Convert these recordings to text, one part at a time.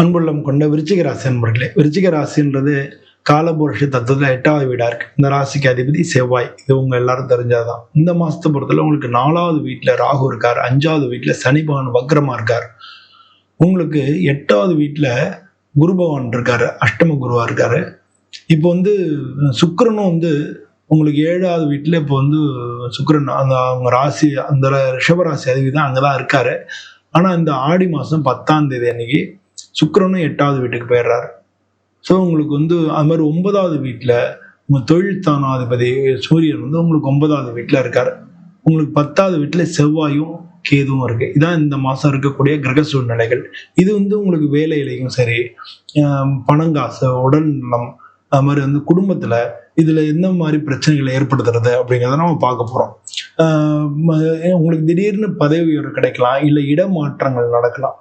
அன்புள்ளம் கொண்ட விருச்சிக ராசி அன்பர்களே விருச்சிக ராசின்றது காலபுருஷ தத்துவத்தில் எட்டாவது வீடாக இருக்கு. இந்த ராசிக்கு அதிபதி செவ்வாய். இது உங்க எல்லாரும் தெரிஞ்சாதான். இந்த மாசத்தை பொறுத்தவரை உங்களுக்கு நாலாவது வீட்டில் ராகு இருக்கார். அஞ்சாவது வீட்டில் சனி பகவான் வக்ரமா இருக்கார். உங்களுக்கு எட்டாவது வீட்டில் குரு பகவான் இருக்கார். அஷ்டம குருவாக இருக்கார். இப்போ வந்து சுக்கரனும் வந்து உங்களுக்கு ஏழாவது வீட்டில் இப்போ வந்து சுக்கரன் அந்த அவங்க ராசி அந்த ரிஷபராசி அதிபதி தான் அங்கே தான் இருக்காரு. ஆனால் இந்த ஆடி மாதம் பத்தாம் தேதி அன்னைக்கு சுக்கரனும் எட்டாவது வீட்டுக்கு போயிடுறாரு. ஸோ உங்களுக்கு வந்து அது மாதிரி ஒன்பதாவது வீட்டில் உங்கள் தொழில் தானாதிபதி சூரியன் வந்து உங்களுக்கு ஒன்பதாவது வீட்டில் இருக்கார். உங்களுக்கு பத்தாவது வீட்டில் செவ்வாயும் கேதுவும் இருக்குது இதான் இந்த மாதம் இருக்கக்கூடிய கிரக சூழ்நிலைகள். இது வந்து உங்களுக்கு வேலையிலையும் சரி பணங்காசு உடல் நலம் அது மாதிரி வந்து குடும்பத்தில் இதில் எந்த மாதிரி பிரச்சனைகளை ஏற்படுத்துறது அப்படிங்கிறத நம்ம பார்க்க போகிறோம் உங்களுக்கு திடீர்னு பதவி உயர்வு கிடைக்கலாம் இல்லை இடமாற்றங்கள் நடக்கலாம்.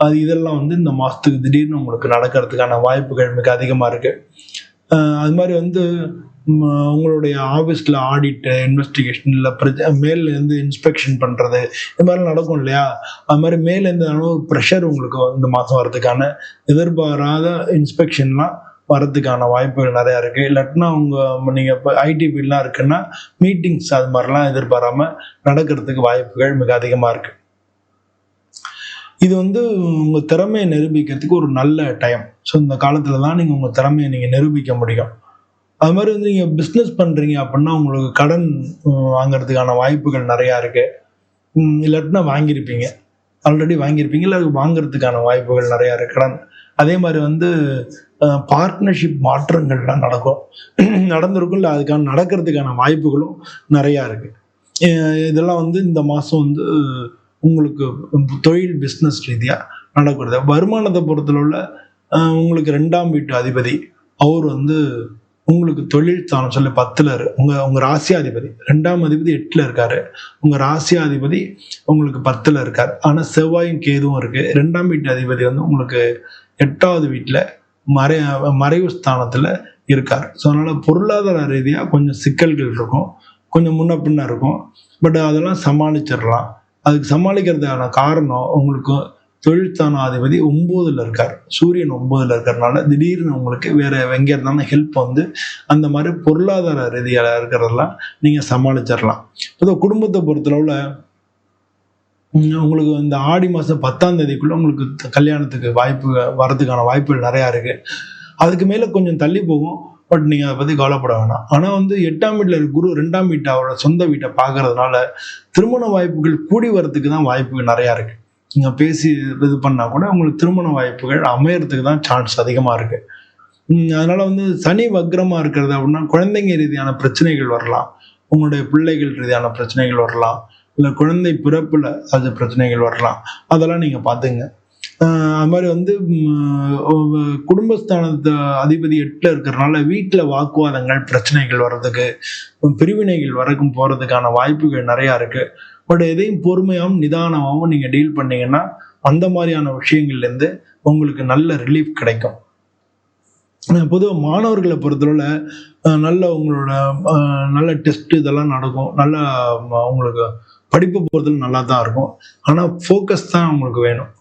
அது இதெல்லாம் வந்து இந்த மாதத்துக்கு திடீர்னு உங்களுக்கு நடக்கிறதுக்கான வாய்ப்புகள் மிக அதிகமாக இருக்கு. அது மாதிரி வந்து உங்களுடைய ஆஃபீஸில் ஆடிட்டு இன்வெஸ்டிகேஷன் இல்லை பிரச்ச மேலேருந்து இன்ஸ்பெக்ஷன் பண்ணுறது இது மாதிரிலாம் நடக்கும் இல்லையா? அது மாதிரி மேலேருந்து அளவு ப்ரெஷர் உங்களுக்கு இந்த மாதம் வரதுக்கான எதிர்பாராத இன்ஸ்பெக்ஷன்லாம் வரதுக்கான வாய்ப்புகள் நிறையா இருக்குது இல்லாட்டினா உங்கள் நீங்கள் இப்போ ஐடி ஃபீல்ட்லாம் இருக்குன்னா மீட்டிங்ஸ் அது மாதிரிலாம் எதிர்பாராமல் நடக்கிறதுக்கு வாய்ப்புகள் மிக அதிகமாக இருக்குது இது வந்து உங்கள் திறமையை நிரூபிக்கிறதுக்கு ஒரு நல்ல டைம் ஸோ இந்த காலத்தில் தான் நீங்கள் உங்கள் திறமையை நீங்கள் நிரூபிக்க முடியும். அது மாதிரி வந்து நீங்கள் பிஸ்னஸ் பண்ணுறீங்க அப்படின்னா உங்களுக்கு கடன் வாங்கிறதுக்கான வாங்குறதுக்கான வாய்ப்புகள் நிறையா இருக்குது இல்லாட்டினா வாங்கியிருப்பீங்க. ஆல்ரெடி வாங்கியிருப்பீங்க இல்லை அது வாங்குறதுக்கான வாய்ப்புகள் நிறையா இருக்குது கடன். அதே மாதிரி வந்து பார்ட்னர்ஷிப் மாற்றங்கள்லாம் நடக்கும். நடந்திருக்கும் இல்லை அதுக்கான நடக்கிறதுக்கான வாய்ப்புகளும் நிறையா இருக்குது இதெல்லாம் வந்து இந்த மாதம் வந்து உங்களுக்கு தொழில் பிஸ்னஸ் ரீதியாக நடக்கிறது. வருமானத்தை பொறுத்தளவுல உங்களுக்கு ரெண்டாம் வீட்டு அதிபதி அவர் வந்து உங்களுக்கு தொழில் தானம் சொல்லி பத்தில் இரு உங்கள் உங்கள் ராசியாதிபதி ரெண்டாம் அதிபதி எட்டில் இருக்கார். உங்கள் ராசியாதிபதி உங்களுக்கு பத்தில் இருக்கார். ஆனால் செவ்வாயும் கேதுவும் இருக்குது ரெண்டாம் வீட்டு அதிபதி வந்து உங்களுக்கு எட்டாவது வீட்டில் மறை மறைவு ஸ்தானத்தில் இருக்கார். ஸோ அதனால் பொருளாதார ரீதியாக கொஞ்சம் சிக்கல்கள் இருக்கும். கொஞ்சம் முன்ன பின்ன இருக்கும். பட் அதெல்லாம் சமாளிச்சிடலாம். அதுக்கு சமாளிக்கிறதுக்கான காரணம் உங்களுக்கு தொழில்தானாதிபதி ஒன்பதுல இருக்கார். சூரியன் ஒன்பதுல இருக்கிறதுனால திடீர்னு உங்களுக்கு வேற எங்க இருந்தாலும் ஹெல்ப் வந்து அந்த மாதிரி பொருளாதார ரீதியாக இருக்கிறதெல்லாம் நீங்க சமாளிச்சிடலாம். இப்போ குடும்பத்தை பொறுத்தளவுல உங்களுக்கு இந்த ஆடி மாசம் பத்தாம் தேதிக்குள்ள உங்களுக்கு கல்யாணத்துக்கு வாய்ப்பு வரதுக்கான வாய்ப்புகள் நிறையா இருக்கு. அதுக்கு மேல கொஞ்சம் தள்ளி போகும். பட் நீங்கள் அதை பற்றி கவலைப்பட வேணாம். ஆனால் வந்து எட்டாம் வீட்டில் இருக்க குரு ரெண்டாம் வீட்டை அவரோட சொந்த வீட்டை பார்க்கறதுனால திருமண வாய்ப்புகள் கூடி வரத்துக்கு தான் வாய்ப்புகள் நிறையா இருக்குது நீங்கள் பேசி இது பண்ணால் கூட உங்களுக்கு திருமண வாய்ப்புகள் அமையறதுக்கு தான் சான்ஸ் அதிகமாக இருக்குது அதனால் வந்து சனி வக்ரமாக இருக்கிறது அப்படின்னா குழந்தைங்க ரீதியான பிரச்சனைகள் வரலாம். உங்களுடைய பிள்ளைகள் ரீதியான பிரச்சனைகள் வரலாம். இல்லை குழந்தை பிறப்பில் அது பிரச்சனைகள் வரலாம். அதெல்லாம் நீங்கள் பார்த்துங்க. அது மாதிரி வந்து குடும்பஸ்தானத்து அதிபதி எட்டில் இருக்கிறதுனால வீட்டில் வாக்குவாதங்கள் பிரச்சனைகள் வர்றதுக்கு பிரிவினைகள் வரைக்கும் போகிறதுக்கான வாய்ப்புகள் நிறையா இருக்குது பட் எதையும் பொறுமையாகவும் நிதானமாகவும் நீங்கள் டீல் பண்ணீங்கன்னா அந்த மாதிரியான விஷயங்கள்லேருந்து உங்களுக்கு நல்ல ரிலீஃப் கிடைக்கும். பொதுவாக மாணவர்களை பொறுத்தவரை நல்ல உங்களோட நல்ல டெஸ்ட் இதெல்லாம் நடக்கும். நல்ல உங்களுக்கு படிப்பு போகிறது நல்லா தான் இருக்கும். ஆனால் ஃபோக்கஸ் தான் உங்களுக்கு வேணும்.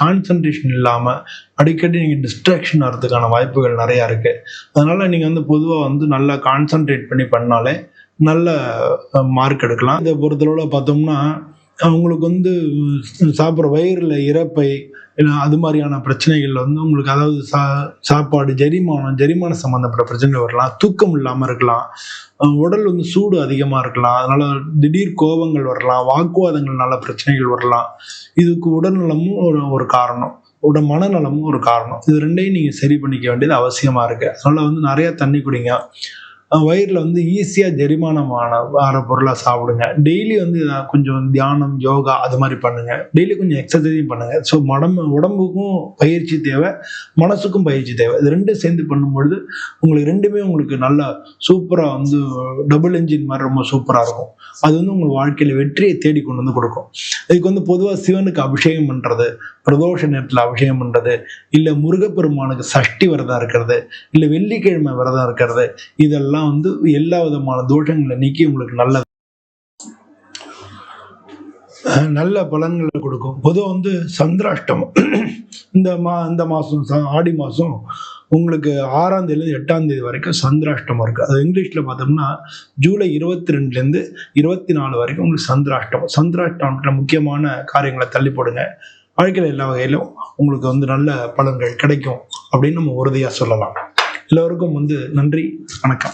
கான்சன்ட்ரேஷன் இல்லாமல் அடிக்கடி நீங்கள் டிஸ்ட்ராக்ஷன் ஆகிறதுக்கான வாய்ப்புகள் நிறையா இருக்குது அதனால் நீங்கள் வந்து பொதுவாக வந்து நல்லா கான்சன்ட்ரேட் பண்ணி பண்ணாலே நல்ல மார்க் எடுக்கலாம். இதை பொறுத்தளவில் பார்த்தோம்னா உங்களுக்கு வந்து சாப்பிட்ற வயிறில் இறப்பை இல்லை அது மாதிரியான பிரச்சனைகள் வந்து உங்களுக்கு அதாவது சா சாப்பாடு ஜெரிமானம் ஜெரிமானம் சம்மந்தப்பட்ட பிரச்சனைகள் வரலாம். தூக்கம் இல்லாமல் இருக்கலாம். உடல் வந்து சூடு அதிகமாக இருக்கலாம். அதனால திடீர் கோபங்கள் வரலாம். வாக்குவாதங்கள்னால பிரச்சனைகள் வரலாம். இதுக்கு உடல்நலமும் ஒரு ஒரு காரணம். உட மனநலமும் ஒரு காரணம். இது ரெண்டையும் நீங்கள் சரி பண்ணிக்க வேண்டியது அவசியமாக இருக்குது அதனால் வந்து நிறையா தண்ணி குடிங்க. வயிறில் வந்து ஈஸியாக ஜெரிமானம் ஆன வர பொருளாக சாப்பிடுங்க. டெய்லி வந்து கொஞ்சம் தியானம் யோகா அது மாதிரி பண்ணுங்க. டெய்லி கொஞ்சம் எக்ஸசைஸும் பண்ணுங்க. ஸோ உடம்பு உடம்புக்கும் பயிற்சி தேவை மனசுக்கும் பயிற்சி தேவை. இது ரெண்டும் சேர்ந்து பண்ணும்பொழுது உங்களுக்கு ரெண்டுமே உங்களுக்கு நல்லா சூப்பராக வந்து டபுள் என்ஜின் மாதிரி ரொம்ப சூப்பராக இருக்கும். அது வந்து உங்கள் வாழ்க்கையில் வெற்றியை தேடி கொண்டு வந்து கொடுக்கும். இதுக்கு வந்து பொதுவாக சிவனுக்கு அபிஷேகம் பண்ணுறது பிரதோஷ நேரத்தில் அபிஷேகம் பண்ணுறது இல்லை முருகப்பெருமானுக்கு சஷ்டி விரதம் இருக்கிறது இல்லை வெள்ளிக்கிழமை விரதம் இருக்கிறது இதெல்லாம் வந்து எல்லா விதமான தோஷங்களை நீக்கி உங்களுக்கு நல்லது. நல்ல பலன்களை கொடுக்கும். பொதுவாக வந்து சந்திராஷ்டமம். இந்த மா இந்த மாதம் ஆடி மாதம் உங்களுக்கு ஆறாம் தேதியிலேருந்து எட்டாம் தேதி வரைக்கும் சந்திராஷ்டமம் இருக்குது அது இங்கிலீஷில் பார்த்தோம்னா ஜூலை இருபத்தி ரெண்டுலேருந்து இருபத்தி நாலு வரைக்கும் உங்களுக்கு சந்திராஷ்டமம். சந்திராஷ்டமத்தில் முக்கியமான காரியங்களை தள்ளி போடுங்க. வாழ்க்கையில் எல்லா வகையிலும் உங்களுக்கு வந்து நல்ல பலன்கள் கிடைக்கும் அப்படின்னு நம்ம உறுதியாக சொல்லலாம். எல்லோருக்கும் வந்து நன்றி. வணக்கம்.